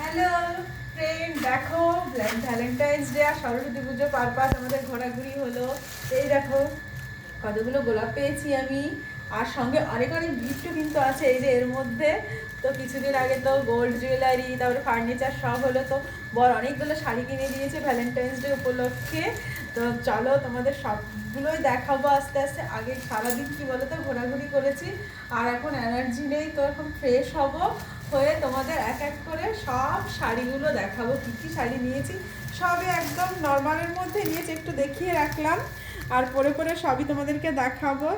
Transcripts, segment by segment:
Hello friend, দেখো Valentine's day আর সরস্বতী পুজো purpose আমাদের ঘোরাঘুরি হলো। এই দেখো, কতগুলো গোলাপ পেয়েছি আমি। আর সঙ্গে অনেক অনেক গিফটও কিন্তু আছে এই যে এর মধ্যে। তো কিছুদিন আগে তো গোল্ড জুয়েলারি তারপরে ফার্নিচার সব হলো। তো বর অনেকগুলো শাড়ি কিনে দিয়েছে ভ্যালেন্টাইন্স ডে উপলক্ষে। তো চলো তোমাদের সবগুলোই দেখাবো আস্তে আস্তে। আগে সারাদিন কি বলো তো ঘোরাঘুরি করেছি। আর এখন এনার্জি নেই, তো এখন ফ্রেশ হব। হয়ে তোমাদের এক এক করে সব শাড়িগুলো দেখাবো, কী কী শাড়ি নিয়েছি। সবে একদম নর্মালের মধ্যে নিয়েছি, একটু দেখিয়ে রাখলাম। আর পরে পরে সবই তোমাদেরকে দেখাবো।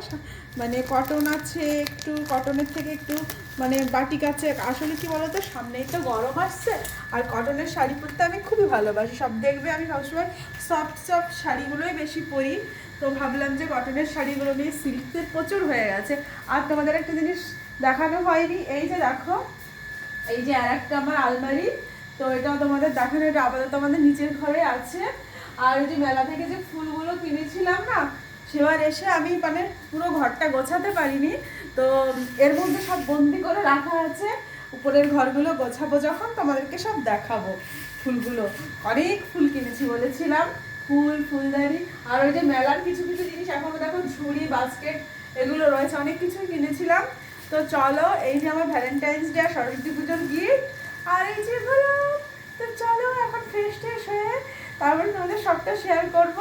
মানে কটন আছে, একটু কটনের থেকে একটু মানে বাটিক আছে। আসলে কি বলতো সামনেই তো গরম আসছে, আর কটনের শাড়ি পরতে আমি খুবই ভালোবাসি। সব দেখবে, আমি সবসময় সফট সফট শাড়িগুলোই বেশি পরি। তো ভাবলাম যে কটনের শাড়িগুলো নিয়ে সিল্কের প্রচুর হয়ে গেছে। আর তোমাদের একটা জিনিস দেখানো হয়নি, এই যে দেখো এই যে আর একটা আমার আলমারি, তো এটাও তোমাদের দেখানো, এটা আপাতত আমাদের নিচের ঘরে আছে। আর ওই যে মেলা থেকে যে ফুলগুলো কিনেছিলাম না, সেবার এসে আমি মানে পুরো ঘরটা গোছাতে পারিনি। তো এর মধ্যে সব বন্দি করে রাখা আছে। উপরের ঘরগুলো গোছাবো যখন, তোমাদেরকে সব দেখাবো ফুলগুলো। অনেক ফুল কিনেছি বলেছিলাম, ফুল, ফুলদানি। আর ওই যে মেলার কিছু কিছু জিনিস, এখনও দেখো ঝুড়ি, বাস্কেট, এগুলো রয়েছে, অনেক কিছুই কিনেছিলাম। তো চলো, এই যে আমার ভ্যালেন্টাইন্স ডে আর সরস্বতী পুজোর গিফট আর এই যে তো চলো, এখন ফ্রেশ ট্রেশ হয়ে তারপরে তোমাদের সবটা শেয়ার করব।